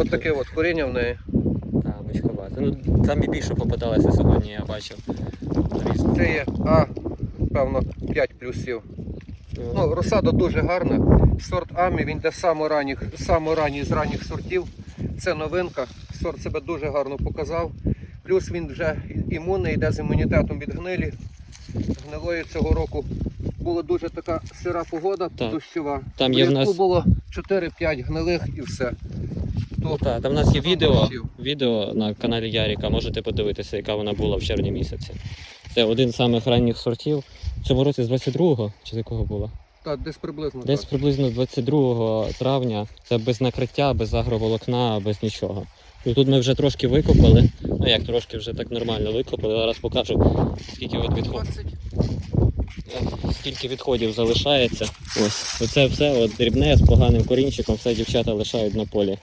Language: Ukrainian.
От таке от коріння в неї. Так, бичковато. Ну, там і більше попадалося сьогодні, я бачив. Це є А, певно, 5 плюсів. Ну, розсада дуже гарна. Сорт Амі, він йде саме ранніх, з ранніх сортів. Це новинка. Сорт себе дуже гарно показав. Плюс він вже імунний, йде з імунітетом від гнилі. Гнилої цього року була дуже така сира погода, Так. дощова. Там є в нас- було 4-5 гнилих і все. Ну, так, там в нас є відео, відео на каналі Яріка, можете подивитися, яка вона була в червні місяці. Це один з самих ранніх сортів. В цьому році з 22-го, чи з якого було? Так, десь приблизно. Десь так. приблизно 22 травня. Це без накриття, без агроволокна, без нічого. І тут ми вже трошки викопали. Ну як трошки вже так нормально викопали. Зараз покажу, скільки от відходів. Скільки відходів залишається. Ось. Оце все от дрібне з поганим корінчиком, все дівчата лишають на полі.